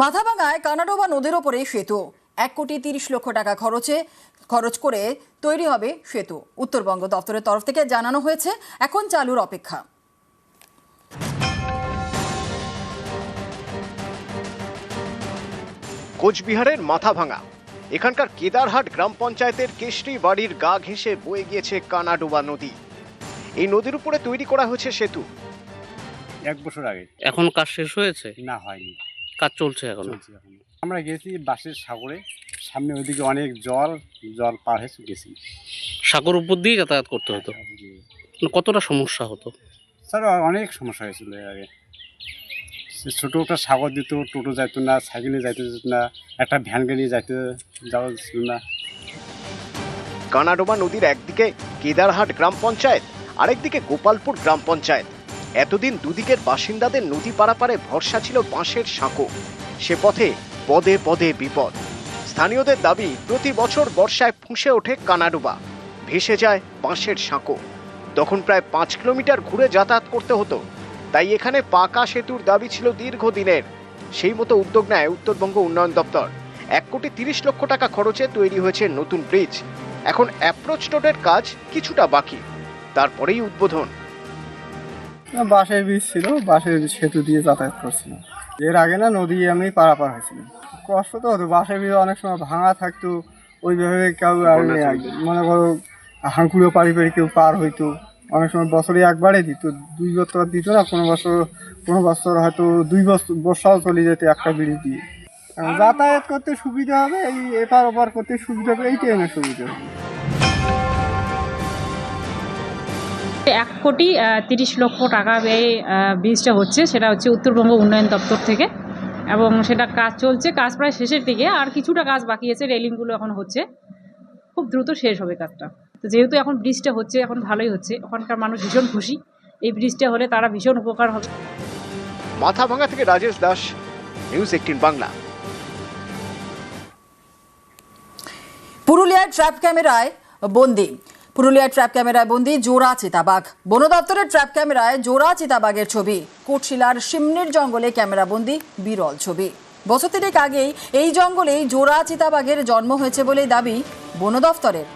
মাথাভাঙায় কানাডোবা নদীর ওপরে সেতু। এক কোটি তিরিশ লক্ষ টাকা খরচে খরচ করে তৈরি হবে সেতু। উত্তরবঙ্গ দপ্তরের তরফ থেকে জানানো হয়েছে এখন চালুর অপেক্ষা। কোচবিহারের মাথাভাঙা। এখানকার কেদারহাট গ্রাম পঞ্চায়েতের কেশরি বাড়ির গা ঘেঁষে বয়ে গিয়েছে কানাডোবা নদী। এই নদীর উপরে তৈরি করা হয়েছে সেতু। এক বছর আগে। এখন কাজ শেষ হয়েছে? না হয়নি। কাজ চলছে এখন। আমরা গেছি বাসের সাগরে। সামনে ওইদিকে অনেক জল জল পার হয়ে গেছি। সাগর উপর দিয়ে যাতায়াত করতে হতো। মানে কতটা সমস্যা হতো? স্যার অনেক সমস্যা হয়েছিল এর আগে। সে ছোটো একটা সাগর দিত টোটো যাইতো না সাইকেলে যাইতে যেত না একটা ভ্যান গাড়ি যাইতে যাওয়া ছিল না। কানাডোবা নদীর একদিকে কেদারহাট গ্রাম পঞ্চায়েত আরেকদিকে গোপালপুর গ্রাম পঞ্চায়েত। এতদিন দুদিকের বাসিন্দাদের নদী পারাপারে ভরসা ছিল বাঁশের সাঁকো। সে পথে পদে পদে বিপদ। স্থানীয়দের দাবি, প্রতি বছর বর্ষায় ফুঁসে ওঠে কানাডুবা। ভেসে যায় বাঁশের সাঁকো। তখন প্রায় পাঁচ কিলোমিটার ঘুরে যাতায়াত করতে হতো। তাই এখানে পাকা সেতুর দাবি ছিল দীর্ঘদিনের। সেই মতো উদ্যোগ নেয় উত্তরবঙ্গ উন্নয়ন দপ্তর। এক কোটি তিরিশ লক্ষ টাকা খরচে তৈরি হয়েছে নতুন ব্রিজ। এখন অ্যাপ্রোচ রোডের কাজ কিছুটা বাকি। তারপরেই উদ্বোধন। বাসের বীজ ছিল বাসের সেতু দিয়ে যাতায়াত করছিলাম। এর আগে না নদী আমি পারাপার হয়েছিলাম। কষ্ট তো হতো বাসের বীজ অনেক সময় ভাঙা থাকতো ওইভাবে কেউ আর মনে করো হাঁকুড়ো পাড়ি পাড়ি কেউ পার হইতো। অনেক সময় বছরে একবারে দিত দুই বছর দিত না কোনো বছর কোনো বছর হয়তো দুই বছর বর্ষাও চলে যেত একটা ব্রিজ দিয়ে। যাতায়াত করতে সুবিধা হবে এই এপার ওপার করতে সুবিধা হবে এইটাই আমার সুবিধা হবে। এক কোটি তিরিশ লক্ষ টাকা ব্যয়ে ব্রিজটা হচ্ছে। সেটা হচ্ছে উত্তরবঙ্গ উন্নয়ন দপ্তর থেকে। এবং সেটা কাজ চলছে কাজ প্রায় শেষের দিকে। আর কিছুটা কাজ বাকি আছে রেলিংগুলো এখন হচ্ছে। খুব দ্রুত শেষ হবে কাজটা। তো যেহেতু এখন ব্রিজটা হচ্ছে এখন ভালোই হচ্ছে। ওখানকার মানুষ ভীষণ খুশি। এই ব্রিজটা হলে তারা ভীষণ উপকার হবে। মাথাভাঙা থেকে রাজেশ দাস নিউজ এইটিন বাংলা। পুরুলিয়ার ট্র্যাপ ক্যামেরায় বন্দি। পুরুলিয়ার ট্র্যাপ ক্যামেরায় বন্দি জোড়া চিতাবাঘ। বন দপ্তরের ট্র্যাপ ক্যামেরায় জোড়া চিতাবাঘের ছবি। কোটশিলার সিমনির জঙ্গলে ক্যামেরা বন্দি, বিরল ছবি। বছর তিনেক আগেই এই জঙ্গলেই জোড়া চিতাবাঘের জন্ম হয়েছে বলেই দাবি বন দপ্তরের।